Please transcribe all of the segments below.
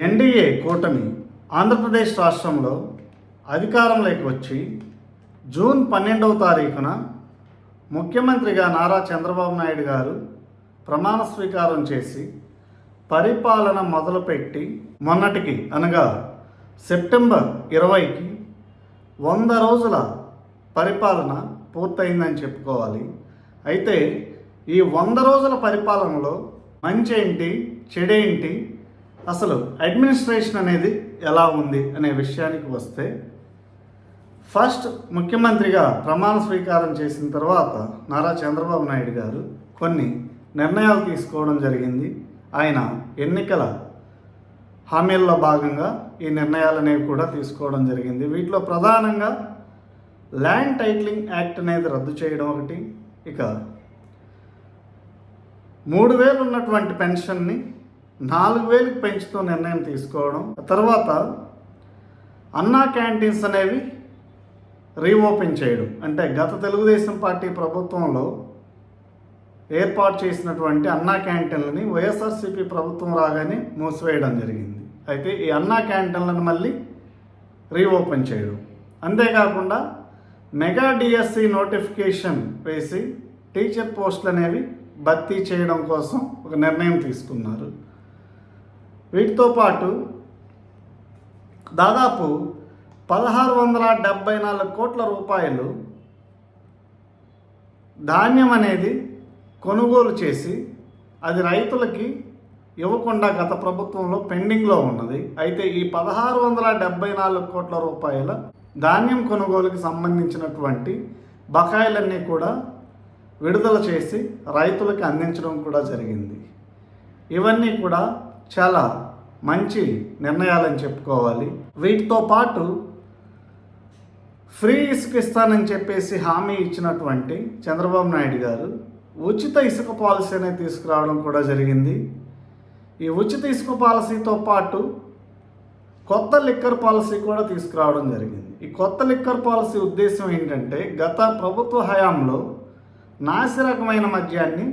NDA కూటమి ఆంధ్రప్రదేశ్ రాష్ట్రంలో అధికారంలోకి వచ్చి జూన్ పన్నెండవ తారీఖున ముఖ్యమంత్రిగా నారా చంద్రబాబు నాయుడు గారు ప్రమాణ స్వీకారం చేసి పరిపాలన మొదలుపెట్టి మొన్నటికి అనగా సెప్టెంబర్ ఇరవైకి వంద రోజుల పరిపాలన పూర్తయిందని చెప్పుకోవాలి. అయితే ఈ వంద రోజుల పరిపాలనలో మంచి ఏంటి చెడేంటి అసలు అడ్మినిస్ట్రేషన్ అనేది ఎలా ఉంది అనే విషయానికి వస్తే ఫస్ట్ ముఖ్యమంత్రిగా ప్రమాణ స్వీకారం చేసిన తర్వాత నారా చంద్రబాబు నాయుడు గారు కొన్ని నిర్ణయాలు తీసుకోవడం జరిగింది. ఆయన ఎన్నికల హామీల్లో భాగంగా ఈ నిర్ణయాలు అనేవి కూడా తీసుకోవడం జరిగింది. వీటిలో ప్రధానంగా ల్యాండ్ టైటిలింగ్ యాక్ట్ అనేది రద్దు చేయడం ఒకటి ఇక మూడు వేలు ఉన్నటువంటి పెన్షన్ని నాలుగు వేలకు పెంచుతూ నిర్ణయం తీసుకోవడం తర్వాత అన్నా క్యాంటీన్స్ అనేవి రీఓపెన్ చేయడం. అంటే గత తెలుగుదేశం పార్టీ ప్రభుత్వంలో ఏర్పాటు చేసినటువంటి అన్నా క్యాంటీన్లని వైఎస్ఆర్సీపీ ప్రభుత్వం రాగానే మూసివేయడం జరిగింది. అయితే ఈ అన్నా క్యాంటీన్లను మళ్ళీ రీఓపెన్ చేయడం. అంతేకాకుండా మెగా డిఎస్సి నోటిఫికేషన్ వేసి టీచర్ పోస్టులు అనేవి భర్తీ చేయడం కోసం ఒక నిర్ణయం తీసుకున్నారు. వీటితో పాటు దాదాపు పదహారు వందల డెబ్బై నాలుగు కోట్ల రూపాయలు ధాన్యం అనేది కొనుగోలు చేసి అది రైతులకి ఇవ్వకుండా గత ప్రభుత్వంలో పెండింగ్లో ఉన్నది. అయితే ఈ పదహారు వందల డెబ్బై నాలుగు కోట్ల రూపాయల ధాన్యం కొనుగోలుకి సంబంధించినటువంటి బకాయిలన్నీ కూడా విడుదల చేసి రైతులకు అందించడం కూడా జరిగింది. ఇవన్నీ కూడా చాలా మంచి నిర్ణయాలని చెప్పుకోవాలి. వీటితో పాటు ఫ్రీ ఇసుక ఇస్తానని చెప్పేసి హామీ ఇచ్చినటువంటి చంద్రబాబు నాయుడు గారు ఉచిత ఇసుక పాలసీ అనేది తీసుకురావడం కూడా జరిగింది. ఈ ఉచిత ఇసుక పాలసీతో పాటు కొత్త లిక్కర్ పాలసీ కూడా తీసుకురావడం జరిగింది. ఈ కొత్త లిక్కర్ పాలసీ ఉద్దేశం ఏంటంటే గత ప్రభుత్వ హయాంలో నాసి రకమైన మద్యాన్ని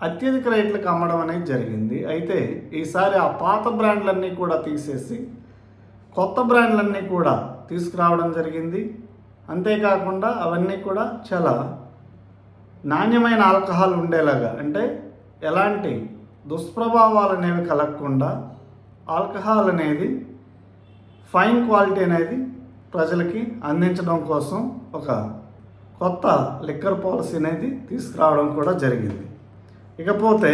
అత్యధిక రేట్లకు అమ్మడం అనేది జరిగింది. అయితే ఈసారి ఆ పాత బ్రాండ్లన్నీ కూడా తీసేసి కొత్త బ్రాండ్లన్నీ కూడా తీసుకురావడం జరిగింది. అంతేకాకుండా అవన్నీ కూడా చాలా నాణ్యమైన ఆల్కహాల్ ఉండేలాగా అంటే ఎలాంటి దుష్ప్రభావాలు అనేవి కలగకుండా ఆల్కహాల్ అనేది ఫైన్ క్వాలిటీ అనేది ప్రజలకి అందించడం కోసం ఒక కొత్త లిక్కర్ పాలసీ అనేది తీసుకురావడం కూడా జరిగింది. ఇకపోతే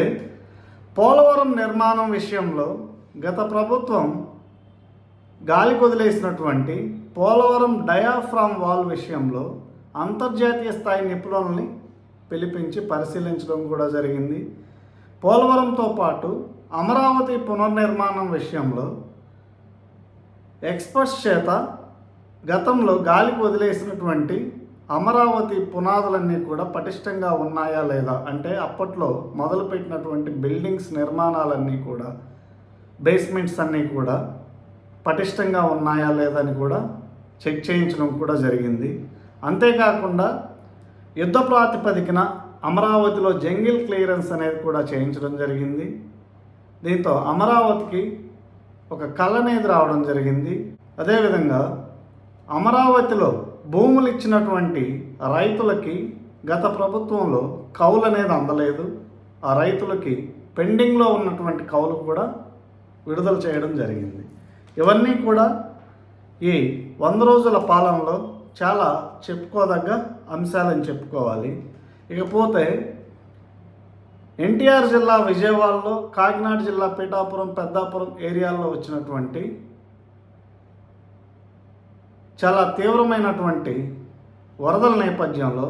పోలవరం నిర్మాణం విషయంలో గత ప్రభుత్వం గాలి వదిలేసినటువంటి పోలవరం డయాఫ్రామ్ వాల్ విషయంలో అంతర్జాతీయ స్థాయి నిపుణులని పిలిపించి పరిశీలించడం కూడా జరిగింది. పోలవరంతో పాటు అమరావతి పునర్నిర్మాణం విషయంలో ఎక్స్పర్ట్స్ చేత గతంలో గాలికి వదిలేసినటువంటి అమరావతి పునాదులన్నీ కూడా పటిష్టంగా ఉన్నాయా లేదా? అంటే అప్పట్లో మొదలుపెట్టినటువంటి బిల్డింగ్స్ నిర్మాణాలన్నీ కూడా బేస్మెంట్స్ అన్నీ కూడా పటిష్టంగా ఉన్నాయా లేదా అని కూడా చెక్ చేయించడం కూడా జరిగింది. అంతేకాకుండా యుద్ధ ప్రాతిపదికన అమరావతిలో జంగిల్ క్లియరెన్స్ అనేది కూడా చేయించడం జరిగింది. దీంతో అమరావతికి ఒక కళ అనేది రావడం జరిగింది. అదేవిధంగా అమరావతిలో భూములు ఇచ్చినటువంటి రైతులకి గత ప్రభుత్వంలో కౌలు అనేది అందలేదు. ఆ రైతులకి పెండింగ్లో ఉన్నటువంటి కౌలు కూడా విడుదల చేయడం జరిగింది. ఇవన్నీ కూడా ఈ వంద రోజుల పాలనలో చాలా చెప్పుకోదగ్గ అంశాలని చెప్పుకోవాలి. ఇకపోతే ఎన్టీఆర్ జిల్లా విజయవాడలో కాకినాడ జిల్లా పీఠాపురం పెద్దాపురం ఏరియాల్లో వచ్చినటువంటి చాలా తీవ్రమైనటువంటి వరదల నేపథ్యంలో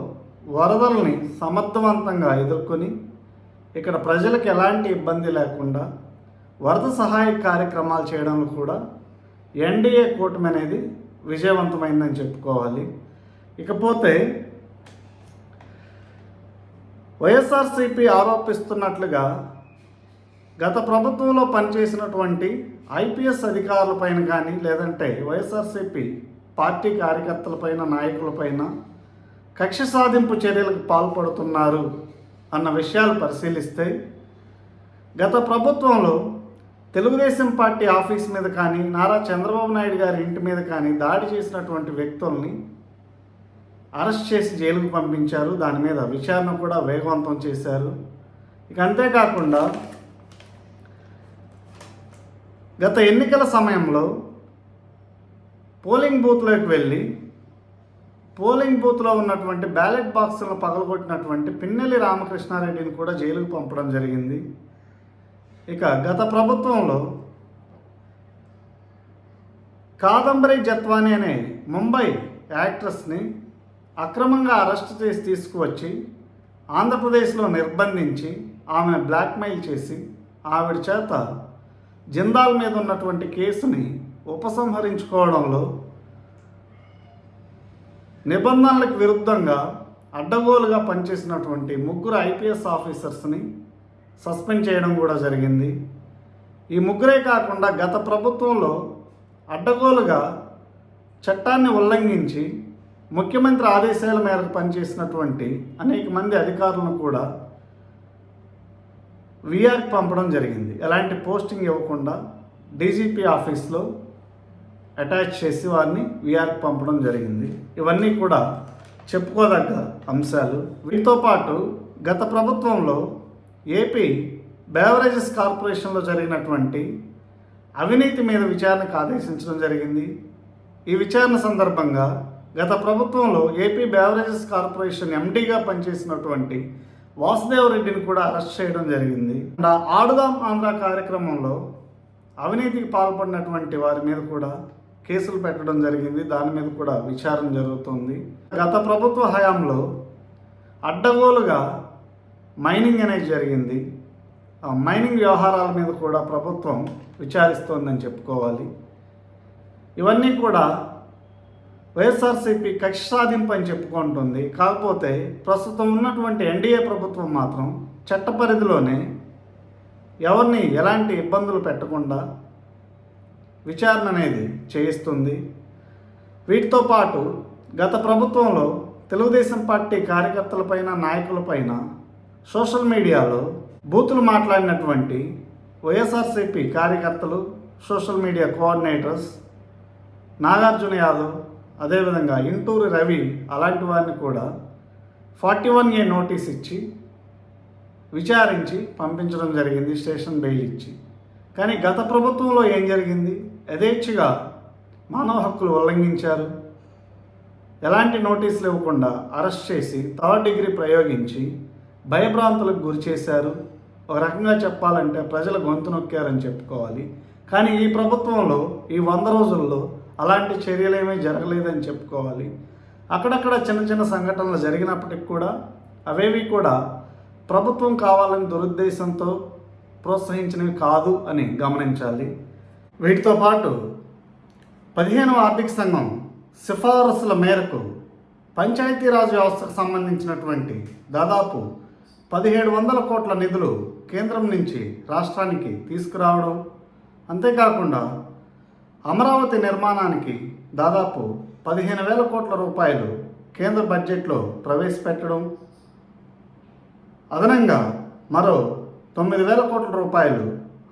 వరదల్ని సమర్థవంతంగా ఎదుర్కొని ఇక్కడ ప్రజలకు ఎలాంటి ఇబ్బంది లేకుండా వరద సహాయ కార్యక్రమాలు చేయడంలో కూడా ఎన్డీఏ కూటమి అనేది విజయవంతమైందని చెప్పుకోవాలి. ఇకపోతే వైఎస్ఆర్సీపీ ఆరోపిస్తున్నట్లుగా గత ప్రభుత్వంలో పనిచేసినటువంటి ఐపీఎస్ అధికారులపైన కానీ లేదంటే వైఎస్ఆర్సీపీ పార్టీ కార్యకర్తలపైన నాయకులపైన కక్ష సాధింపు చర్యలకు పాల్పడుతున్నారు అన్న విషయాలు పరిశీలిస్తే గత ప్రభుత్వంలో తెలుగుదేశం పార్టీ ఆఫీస్ మీద కానీ నారా చంద్రబాబు నాయుడు గారి ఇంటి మీద కానీ దాడి చేసినటువంటి వ్యక్తుల్ని అరెస్ట్ చేసి జైలుకు పంపించారు. దాని మీద విచారణ కూడా వేగవంతం చేశారు. ఇక అంతేకాకుండా గత ఎన్నికల సమయంలో పోలింగ్ బూత్లోకి వెళ్ళి పోలింగ్ బూత్లో ఉన్నటువంటి బ్యాలెట్ బాక్సులను పగలగొట్టినటువంటి పిన్నెల్లి రామకృష్ణారెడ్డిని కూడా జైలుకు పంపడం జరిగింది. ఇక గత ప్రభుత్వంలో కాదంబరి జత్వాని అనే ముంబై యాక్ట్రెస్ని అక్రమంగా అరెస్ట్ చేసి తీసుకువచ్చి ఆంధ్రప్రదేశ్లో నిర్బంధించి ఆమె బ్లాక్మెయిల్ చేసి ఆవిడ చేత జిందాల్ మీద ఉన్నటువంటి కేసుని ఉపసంహరించుకోవడంలో నిబంధనలకు విరుద్ధంగా అడ్డగోలుగా పనిచేసినటువంటి ముగ్గురు ఐపీఎస్ ఆఫీసర్స్ని సస్పెండ్ చేయడం కూడా జరిగింది. ఈ ముగ్గురే కాకుండా గత ప్రభుత్వంలో అడ్డగోలుగా చట్టాన్ని ఉల్లంఘించి ముఖ్యమంత్రి ఆదేశాల మేరకు పనిచేసినటువంటి అనేక మంది అధికారులను కూడా విఆర్కి పంపడం జరిగింది. ఎలాంటి పోస్టింగ్ ఇవ్వకుండా డీజీపీ ఆఫీస్లో అటాచ్ చేసి వారిని విఆర్కి పంపడం జరిగింది. ఇవన్నీ కూడా చెప్పుకోదగ్గ అంశాలు. వీటితో పాటు గత ప్రభుత్వంలో ఏపీ బేవరేజెస్ కార్పొరేషన్లో జరిగినటువంటి అవినీతి మీద విచారణకు ఆదేశించడం జరిగింది. ఈ విచారణ సందర్భంగా గత ప్రభుత్వంలో ఏపీ బేవరేజెస్ కార్పొరేషన్ ఎండీగా పనిచేసినటువంటి వాసుదేవ్ రెడ్డిని కూడా అరెస్ట్ చేయడం జరిగింది. ఆ ఆడుదాం ఆంధ్ర కార్యక్రమంలో అవినీతికి పాల్పడినటువంటి వారి మీద కూడా కేసులు పెట్టడం జరిగింది. దాని మీద కూడా విచారణ జరుగుతుంది. గత ప్రభుత్వ హయాంలో అడ్డగోలుగా మైనింగ్ అనేది జరిగింది. ఆ మైనింగ్ వ్యవహారాల మీద కూడా ప్రభుత్వం విచారిస్తోందని చెప్పుకోవాలి. ఇవన్నీ కూడా వైఎస్ఆర్సీపీ కక్ష సాధింపు అని చెప్పుకుంటుంది. కాకపోతే ప్రస్తుతం ఉన్నటువంటి ఎన్డీఏ ప్రభుత్వం మాత్రం చట్ట పరిధిలోనే ఎవరిని ఎలాంటి ఇబ్బందులు పెట్టకుండా విచారణ అనేది చేయిస్తుంది. వీటితో పాటు గత ప్రభుత్వంలో తెలుగుదేశం పార్టీ కార్యకర్తలపైన నాయకులపైన సోషల్ మీడియాలో బూతులు మాట్లాడినటువంటి వైఎస్ఆర్సీపీ కార్యకర్తలు social media coordinators Nagarjuna Yadav అదేవిధంగా ఇంటూరు రవి అలాంటి వారిని కూడా ఫార్టీ వన్ ఏ నోటీస్ ఇచ్చి విచారించి పంపించడం జరిగింది స్టేషన్ బెయిల్ ఇచ్చి. కానీ గత ప్రభుత్వంలో ఏం జరిగింది? యథేచ్ఛగా మానవ హక్కులు ఉల్లంఘించారు. ఎలాంటి నోటీసులు ఇవ్వకుండా అరెస్ట్ చేసి థర్డ్ డిగ్రీ ప్రయోగించి భయభ్రాంతులకు గురి చేశారు. ఒక రకంగా చెప్పాలంటే ప్రజల గొంతు నొక్కారని చెప్పుకోవాలి. కానీ ఈ ప్రభుత్వంలో ఈ వంద రోజుల్లో అలాంటి చర్యలేమీ జరగలేదని చెప్పుకోవాలి. అక్కడక్కడ చిన్న చిన్న సంఘటనలు జరిగినప్పటికి కూడా అవేవి కూడా ప్రభుత్వం కావాలని దురుద్దేశంతో ప్రోత్సహించినవి కాదు అని గమనించాలి. వీటితో పాటు పదిహేనవ ఆర్థిక సంఘం సిఫారసుల మేరకు పంచాయతీరాజ్ వ్యవస్థకు సంబంధించినటువంటి దాదాపు పదిహేడు వందల కోట్ల నిధులు కేంద్రం నుంచి రాష్ట్రానికి తీసుకురావడం అంతేకాకుండా అమరావతి నిర్మాణానికి దాదాపు పదిహేను వేల కోట్ల రూపాయలు కేంద్ర బడ్జెట్లో ప్రవేశపెట్టడం. అదనంగా మరో తొమ్మిది వేల కోట్ల రూపాయలు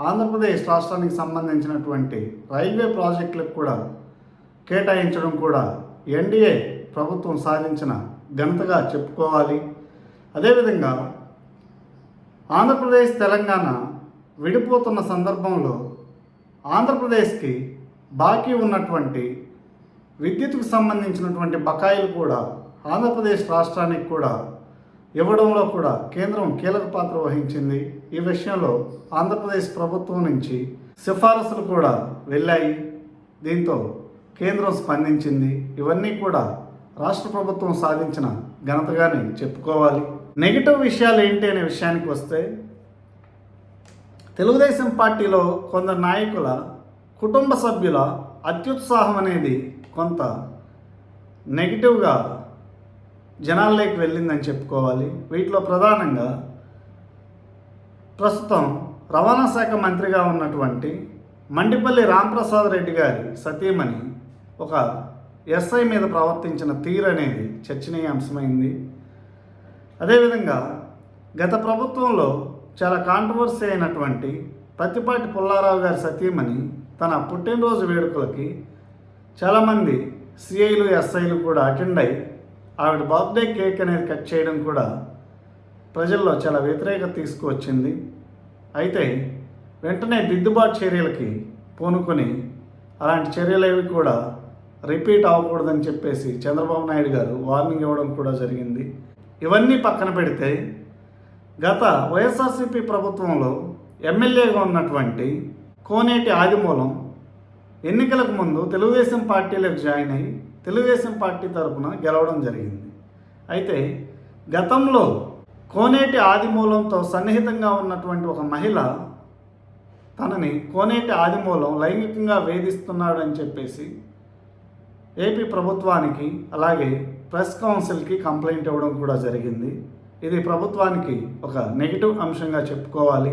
ఆంధ్రప్రదేశ్ రాష్ట్రానికి సంబంధించినటువంటి రైల్వే ప్రాజెక్టులకు కూడా కేటాయించడం కూడా ఎన్డీఏ ప్రభుత్వం సాధించిన ఘనతగా చెప్పుకోవాలి. అదేవిధంగా ఆంధ్రప్రదేశ్ తెలంగాణ విడిపోతున్న సందర్భంలో ఆంధ్రప్రదేశ్కి బాకీ ఉన్నటువంటి విద్యుత్కు సంబంధించినటువంటి బకాయిలు కూడా ఆంధ్రప్రదేశ్ రాష్ట్రానికి కూడా ఇవ్వడంలో కూడా కేంద్రం కీలక పాత్ర వహించింది. ఈ విషయంలో ఆంధ్రప్రదేశ్ ప్రభుత్వం నుంచి సిఫారసులు కూడా వెళ్ళాయి. దీంతో కేంద్రం స్పందించింది. ఇవన్నీ కూడా రాష్ట్ర ప్రభుత్వం సాధించిన ఘనతగానే చెప్పుకోవాలి. నెగిటివ్ విషయాలు ఏంటి అనే విషయానికి వస్తే తెలుగుదేశం పార్టీలో కొందరు నాయకుల కుటుంబ సభ్యుల అత్యుత్సాహం అనేది కొంత నెగిటివ్గా జనాల్లోకి వెళ్ళిందని చెప్పుకోవాలి. వీటిలో ప్రధానంగా ప్రస్తుతం రవాణా శాఖ మంత్రిగా ఉన్నటువంటి మండిపల్లి రాంప్రసాద్ రెడ్డి గారి సతీమణి ఒక ఎస్ఐ మీద ప్రవర్తించిన తీరు అనేది చర్చనీయాంశమైంది. అదేవిధంగా గత ప్రభుత్వంలో చాలా కాంట్రవర్సీ అయినటువంటి ప్రతిపాటి పుల్లారావు గారి సతీమణి తన పుట్టినరోజు వేడుకలకి చాలామంది సిఐలు ఎస్ఐలు కూడా అటెండ్ అయి ఆవిడ బర్త్డే కేక్ అనేది కట్ చేయడం కూడా ప్రజల్లో చాలా వ్యతిరేకత తీసుకువచ్చింది. అయితే వెంటనే దిద్దుబాటు చర్యలకి పూనుకొని అలాంటి చర్యలు ఏవి కూడా రిపీట్ అవ్వకూడదని చెప్పేసి చంద్రబాబు నాయుడు గారు వార్నింగ్ ఇవ్వడం కూడా జరిగింది. ఇవన్నీ పక్కన పెడితే గత వైఎస్ఆర్సీపీ ప్రభుత్వంలో ఎమ్మెల్యేగా ఉన్నటువంటి కోనేటి ఆదిమూలం ఎన్నికలకు ముందు తెలుగుదేశం పార్టీలకు జాయిన్ అయ్యి తెలుగుదేశం పార్టీ తరఫున గెలవడం జరిగింది. అయితే గతంలో కోనేటి ఆదిమూలంతో సన్నిహితంగా ఉన్నటువంటి ఒక మహిళ తనని కోనేటి ఆదిమూలం లైంగికంగా వేధిస్తున్నాడు అని చెప్పేసి ఏపీ ప్రభుత్వానికి అలాగే ప్రెస్ కౌన్సిల్కి కంప్లైంట్ ఇవ్వడం కూడా జరిగింది. ఇది ప్రభుత్వానికి ఒక నెగిటివ్ అంశంగా చెప్పుకోవాలి.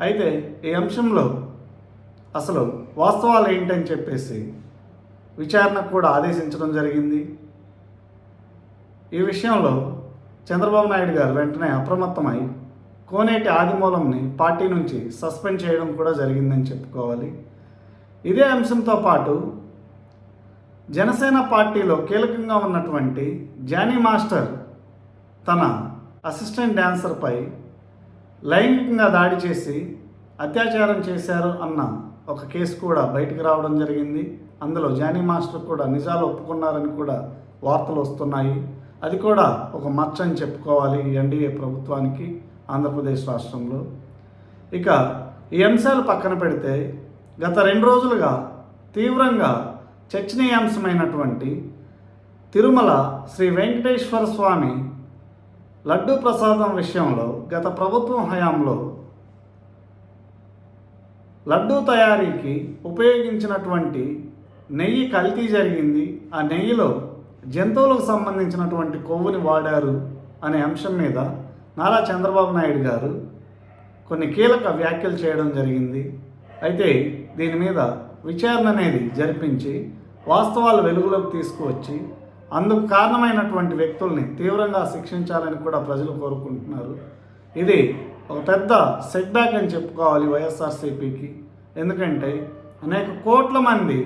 అయితే ఈ అంశంలో అసలు వాస్తవాలు ఏంటని చెప్పేసి విచారణకు కూడా ఆదేశించడం జరిగింది. ఈ విషయంలో చంద్రబాబు నాయుడు గారు వెంటనే అప్రమత్తమై కోనేటి ఆదిమూలంని పార్టీ నుంచి సస్పెండ్ చేయడం కూడా జరిగిందని చెప్పుకోవాలి. ఇదే అంశంతో పాటు జనసేన పార్టీలో కీలకంగా ఉన్నటువంటి జానీ మాస్టర్ తన అసిస్టెంట్ డ్యాన్సర్పై లైంగికంగా దాడి చేసి అత్యాచారం చేశారు అన్న ఒక కేసు కూడా బయటకు రావడం జరిగింది. అందులో జానీ మాస్టర్ కూడా నిజాలు ఒప్పుకున్నారని కూడా వార్తలు వస్తున్నాయి. అది కూడా ఒక మచ్చ అని చెప్పుకోవాలి ఎన్డీఏ ప్రభుత్వానికి ఆంధ్రప్రదేశ్ రాష్ట్రంలో. ఇక ఈ అంశాలు పక్కన పెడితే గత రెండు రోజులుగా తీవ్రంగా చర్చనీయాంశమైనటువంటి తిరుమల శ్రీ వెంకటేశ్వర స్వామి లడ్డూ ప్రసాదం విషయంలో గత ప్రభుత్వం హయాంలో లడ్డూ తయారీకి ఉపయోగించినటువంటి నెయ్యి కల్తీ జరిగింది. ఆ నెయ్యిలో జంతువులకు సంబంధించినటువంటి కొవ్వుని వాడారు అనే అంశం మీద నారా చంద్రబాబు నాయుడు గారు కొన్ని కీలక వ్యాఖ్యలు చేయడం జరిగింది. అయితే దీని మీద విచారణ అనేది జరిపించి వాస్తవాలు వెలుగులోకి తీసుకువచ్చి అందుకు కారణమైనటువంటి వ్యక్తుల్ని తీవ్రంగా శిక్షించాలని కూడా ప్రజలు కోరుకుంటున్నారు. ఇది ఒక పెద్ద సెట్ బ్యాక్ అని చెప్పుకోవాలి వైఎస్ఆర్సీపీకి. ఎందుకంటే అనేక కోట్ల మంది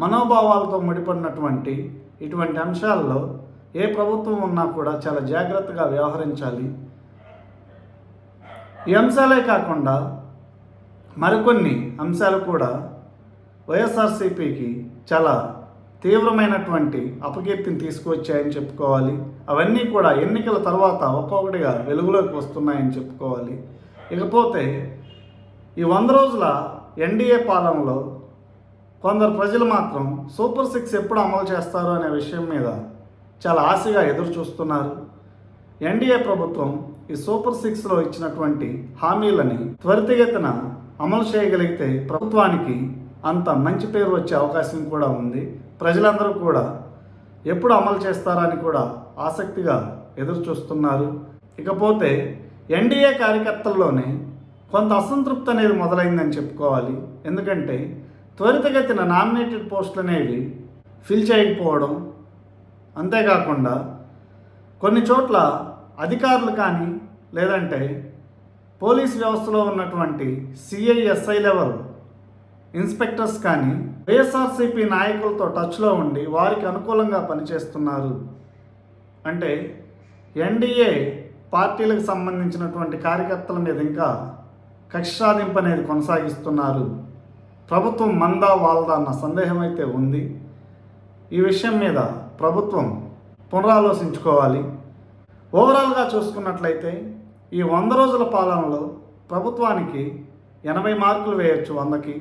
మనోభావాలతో ముడిపడినటువంటి ఇటువంటి అంశాల్లో ఏ ప్రభుత్వం ఉన్నా కూడా చాలా జాగ్రత్తగా వ్యవహరించాలి. ఈ అంశాలే కాకుండా మరికొన్ని అంశాలు కూడా వైఎస్ఆర్సీపీకి చాలా తీవ్రమైనటువంటి అపకీర్తిని తీసుకువచ్చాయని చెప్పుకోవాలి. అవన్నీ కూడా ఎన్నికల తర్వాత ఒక్కొక్కటిగా వెలుగులోకి వస్తున్నాయని చెప్పుకోవాలి. ఇకపోతే ఈ వంద రోజుల ఎన్డీఏ పాలనలో కొందరు ప్రజలు మాత్రం సూపర్ సిక్స్ ఎప్పుడు అమలు చేస్తారు అనే విషయం మీద చాలా ఆశగా ఎదురు చూస్తున్నారు. ఎన్డీఏ ప్రభుత్వం ఈ సూపర్ సిక్స్లో ఇచ్చినటువంటి హామీలని త్వరితగతిన అమలు చేయగలిగితే ప్రభుత్వానికి అంత మంచి పేరు వచ్చే అవకాశం కూడా ఉంది. ప్రజలందరూ కూడా ఎప్పుడు అమలు చేస్తారని కూడా ఆసక్తిగా ఎదురు చూస్తున్నారు. ఇకపోతే ఎన్డీఏ కార్యకర్తల్లోనే కొంత అసంతృప్తి అనేది మొదలైందని చెప్పుకోవాలి. ఎందుకంటే త్వరితగతిన నామినేటెడ్ పోస్టులు అనేవి ఫిల్ చేయకపోవడం అంతేకాకుండా కొన్ని చోట్ల అధికారులు కానీ లేదంటే పోలీస్ వ్యవస్థలో ఉన్నటువంటి సిఐఎస్ఐ లెవెల్ ఇన్స్పెక్టర్స్ కానీ వైఎస్ఆర్సీపీ నాయకులతో టచ్లో ఉండి వారికి అనుకూలంగా పనిచేస్తున్నారు. అంటే ఎన్డీఏ పార్టీలకు సంబంధించినటువంటి కార్యకర్తల మీద ఇంకా కక్ష సాధింపు అనేది కొనసాగిస్తున్నారు. ప్రభుత్వం మందా వాళ్ళదా అన్న సందేహం అయితే ఉంది. ఈ విషయం మీద ప్రభుత్వం పునరాలోచించుకోవాలి. ఓవరాల్గా చూసుకున్నట్లయితే ఈ వంద రోజుల పాలనలో ప్రభుత్వానికి ఎనభై మార్కులు వేయొచ్చు వందకి.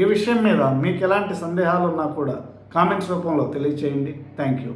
ఈ విషయం మీద మీకు ఎలాంటి సందేహాలు ఉన్నా కూడా కామెంట్స్ రూపంలో తెలియచేయండి. Thank you